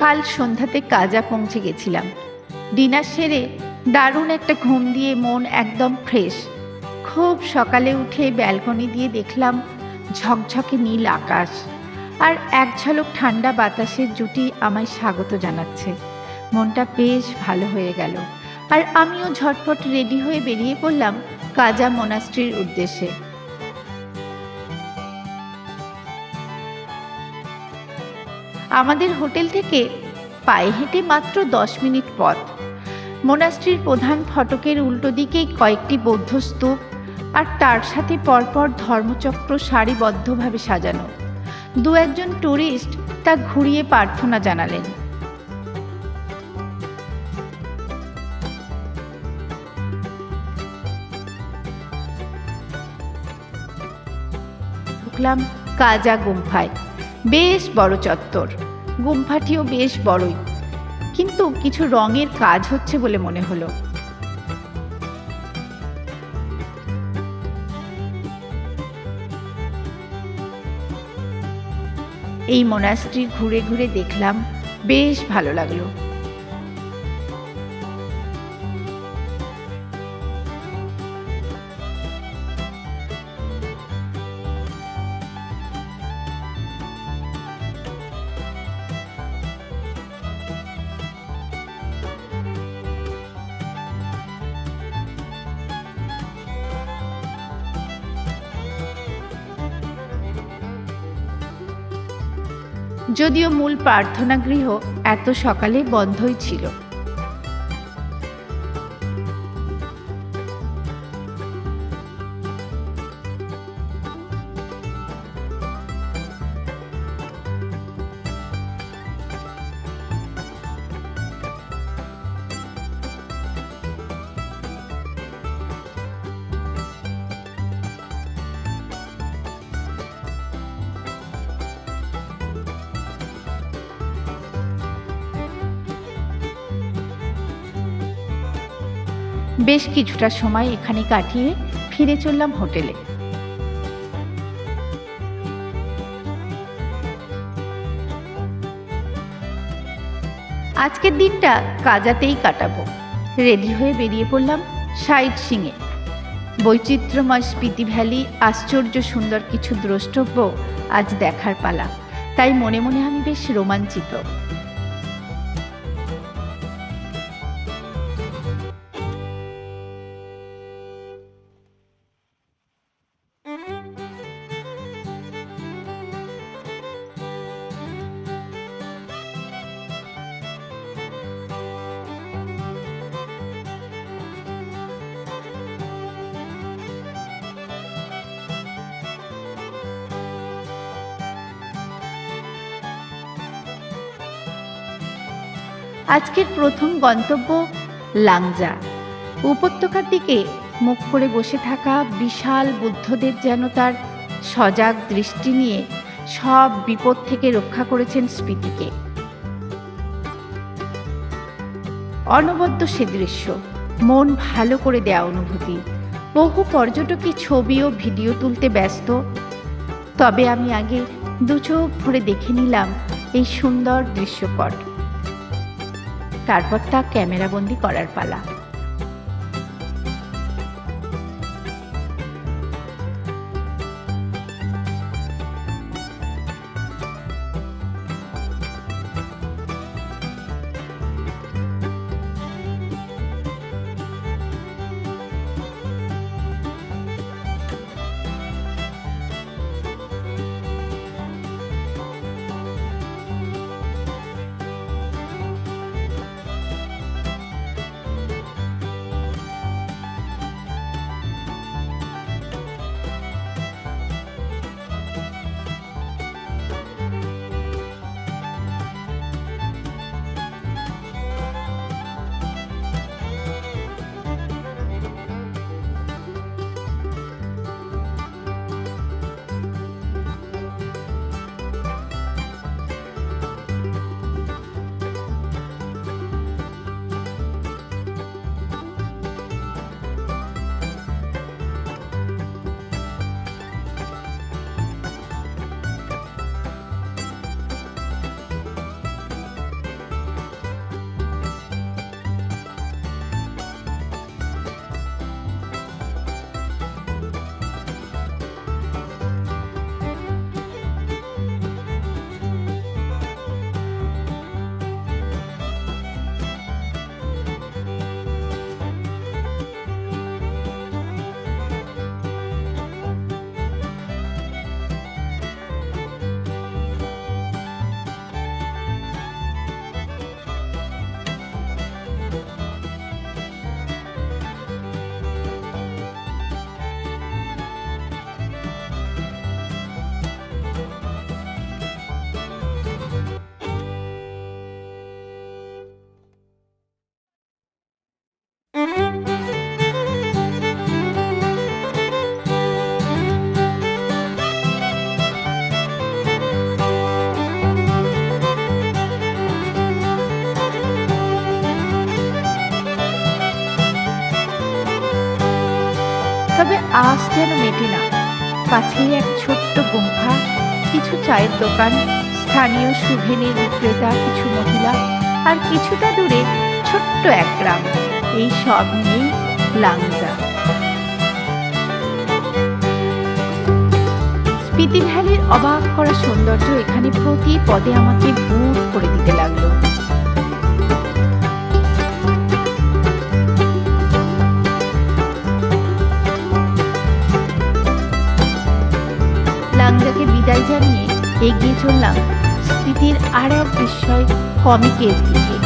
কাল সন্ধ্যাতে কাজা পৌঁছে গেছিলাম। ডিনার সেরে দারুণ একটা ঘুম দিয়ে মন একদম ফ্রেশ। খুব সকালে উঠে ব্যালকনি দিয়ে দেখলাম ঝকঝকে নীল আকাশ আর এক ঝলক ঠান্ডা বাতাসের জুটি আমায় স্বাগত জানাচ্ছে। মনটা বেশ ভালো হয়ে গেল আর আমিও ঝটপট রেডি হয়ে বেরিয়ে পড়লাম কাজা মোনাস্ট্রির উদ্দেশ্যে। আমাদের হোটেল থেকে পায়ে হেঁটে মাত্র দশ মিনিট পথ। মোনাস্ট্রির প্রধান ফটকের উল্টো দিকেই কয়েকটি বৌদ্ধ স্তূপ আর তার সাথে পরপর ধর্মচক্র সারিবদ্ধভাবে সাজানো। দু একজন ট্যুরিস্ট তা ঘুরিয়ে প্রার্থনা জানালেন। ঢুকলাম কাজা গুম্ফায়। বেশ বড় চত্বর। গুম্ফাটিও বেশ বড়ই। কিন্তু কিছু রঙের কাজ হচ্ছে বলে মনে হলো। এই মোনাস্ট্রি ঘুরে ঘুরে দেখলাম, বেশ ভালো লাগল। যদিও মূল প্রার্থনা গৃহ এত সকালে বন্ধই ছিল। বেশ কিছুটা সময় এখানে কাটিয়ে ফিরে চললাম হোটেলে। আজকের দিনটা কাজাতেই কাটাবো। রেডি হয়ে বেরিয়ে পড়লাম সাইড সিংয়ে বৈচিত্র্যময় স্পিতি ভ্যালি, আশ্চর্য সুন্দর কিছু দ্রষ্টব্য আজ দেখার পালা। তাই মনে মনে আমি বেশ রোমাঞ্চিত। আজকের প্রথম গন্তব্য লাংজা। উপত্যকার দিকে মুখ করে বসে থাকা বিশাল বুদ্ধদেব যেন তার সজাগ দৃষ্টি নিয়ে সব বিপদ থেকে রক্ষা করেছেন স্মৃতিকে। অনবদ্য সে দৃশ্য, মন ভালো করে দেয়া অনুভূতি। বহু পর্যটকই ছবি ও ভিডিও তুলতে ব্যস্ত। তবে আমি আগে দু চোখ ভরে দেখে নিলাম এই সুন্দর দৃশ্যপট। তারপর তা ক্যামেরাবন্দি করার পালা। যেন মেটে না। পাশেই এক ছোট্ট গুম্ফা, কিছু চায়ের দোকান, স্থানীয় সুভেনের বিক্রেতা, কিছু মহিলা আর কিছুটা দূরে ছোট্ট এক গ্রাম। এই সব নিয়েই লাংজা স্পিতি ভ্যালির অবাক করা সৌন্দর্য এখানে প্রতি পদে আমাকে বুট করে দিতে লাগল। লাংজাকে বিদায় জানিয়ে এগিয়ে চললাম স্মৃতির আর এক বিস্ময় কমিকের দিকে।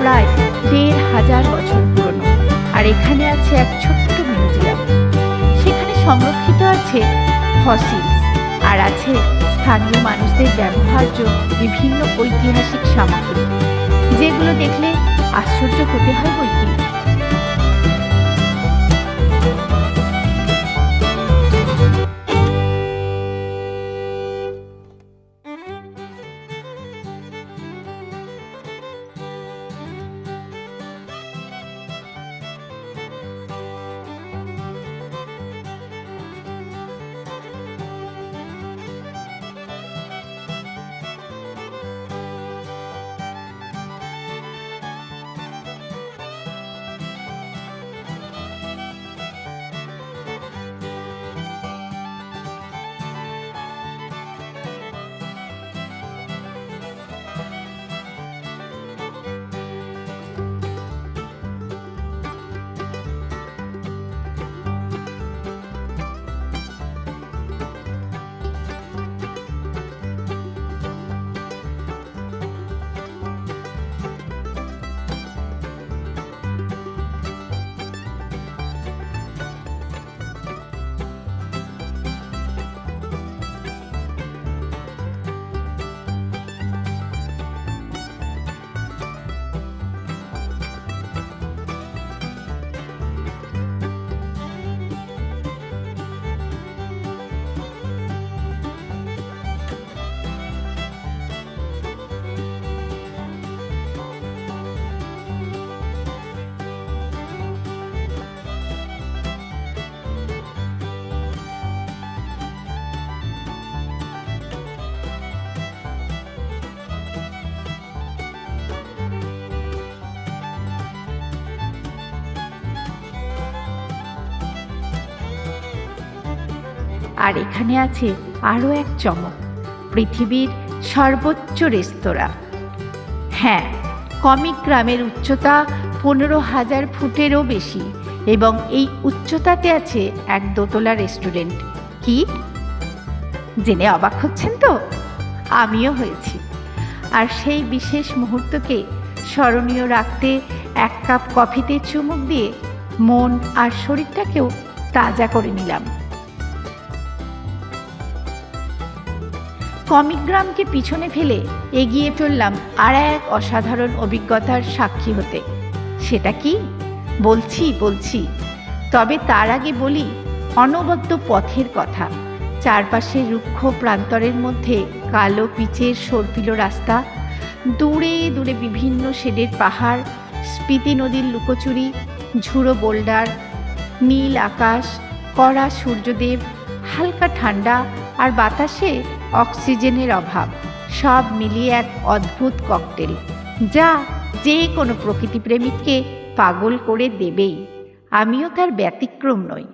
প্রায় দেড় হাজার বছর পুরনো। আর এখানে আছে এক ছোট্ট মিউজিয়াম। সেখানে সংরক্ষিত আছে ফসিলস আর আছে স্থানীয় মানুষদের ব্যবহার্য বিভিন্ন ঐতিহাসিক সামগ্রী। যেগুলো দেখলে আশ্চর্য হতে হয় বই আর এখানে আছে আরও এক চমক, পৃথিবীর সর্বোচ্চ রেস্তোরাঁ। হ্যাঁ কমিক গ্রামের উচ্চতা পনেরো হাজার ফুটেরও বেশি এবং এই উচ্চতাতে আছে এক দোতলা রেস্টুরেন্ট। কি? জেনে অবাক হচ্ছেন তো? আমিও হয়েছি। আর সেই বিশেষ মুহূর্তকে স্মরণীয় রাখতে এক কাপ কফিতে চুমুক দিয়ে মন আর শরীরটাকেও তাজা করে নিলাম। কমিক গ্রামকে পিছনে ফেলে এগিয়ে চললাম আর এক অসাধারণ অভিজ্ঞতার সাক্ষী হতে। সেটা কি? বলছি বলছি। তবে তার আগে বলি, অনবদ্য পথের কথা। চারপাশে রুক্ষ প্রান্তরের মধ্যে কালো পিচের সর্পিল রাস্তা, দূরে দূরে বিভিন্ন শেডের পাহাড়, স্পিতি নদীর লুকোচুরি, ঝুড়ো বোল্ডার, নীল আকাশ, কড়া সূর্যদেব, হালকা ঠান্ডা আর বাতাসে অক্সিজেনের অভাব, সব মিলিয়ে এক অদ্ভুত ককটেল, যা যে কোনো প্রকৃতিপ্রেমিককে পাগল করে দেবেই। আমিও তার ব্যতিক্রম নই।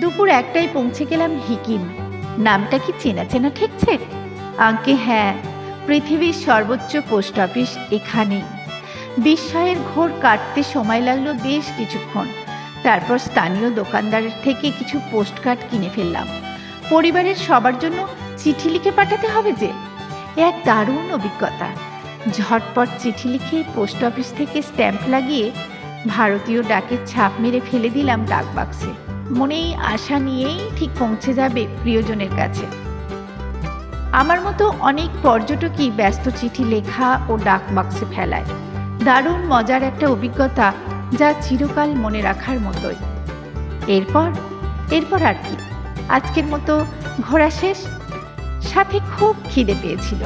দুপুর একটাই পৌঁছে গেলাম হিকিম। নামটা কি চেনা চেনা ঠেকছে? আঙ্কে হ্যাঁ পৃথিবীর সর্বোচ্চ পোস্ট অফিস এখানেই। বিস্ময়ের ঘোর কাটতে সময় লাগল বেশ কিছুক্ষণ। তারপর স্থানীয় দোকানদারের থেকে কিছু পোস্টকার্ড কিনে ফেললাম। পরিবারের সবার জন্য চিঠি লিখে পাঠাতে হবে যে? এক দারুণ অভিজ্ঞতা। ঝটপট চিঠি লিখে পোস্ট অফিস থেকে স্ট্যাম্প লাগিয়ে ভারতীয় ডাকের ছাপ মেরে ফেলে দিলাম ডাক বাক্সে। মনেই আশা নিয়েই ঠিক পৌঁছে যাবে প্রিয়জনের কাছে। আমার মতো অনেক পর্যটকই ব্যস্ত চিঠি লেখা ও ডাক বাক্সে ফেলায়। দারুণ মজার একটা অভিজ্ঞতা যা চিরকাল মনে রাখার মতোই। এরপর এরপর আর কি। আজকের মতো ঘোরা শেষ। সাথে খুব খিদে পেয়েছিল,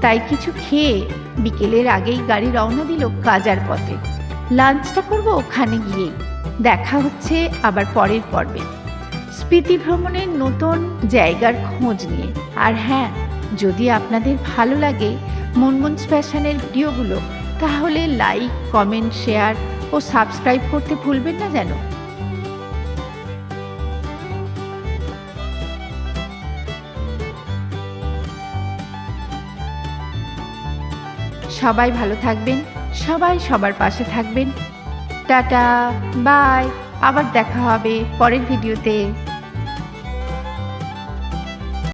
তাই কিছু খেয়ে বিকেলের আগেই গাড়ি রওনা দিল কাজার পথে। লাঞ্চটা করব ওখানে গিয়েই। দেখা হচ্ছে আবার পরের পর্বে। স্মৃতি ভ্রমণের নতুন জায়গার খোঁজ নিয়ে। আর হ্যাঁ যদি আপনাদের ভালো লাগে মুনমুনস ফ্যাশনের ভিডিওগুলো তাহলে লাইক, কমেন্ট, শেয়ার ও সাবস্ক্রাইব করতে ভুলবেন না যেন। সবাই ভালো থাকবেন, সবাই সবার পাশে থাকবেন। টাটা, বাই, আবার দেখা হবে পরের ভিডিওতে।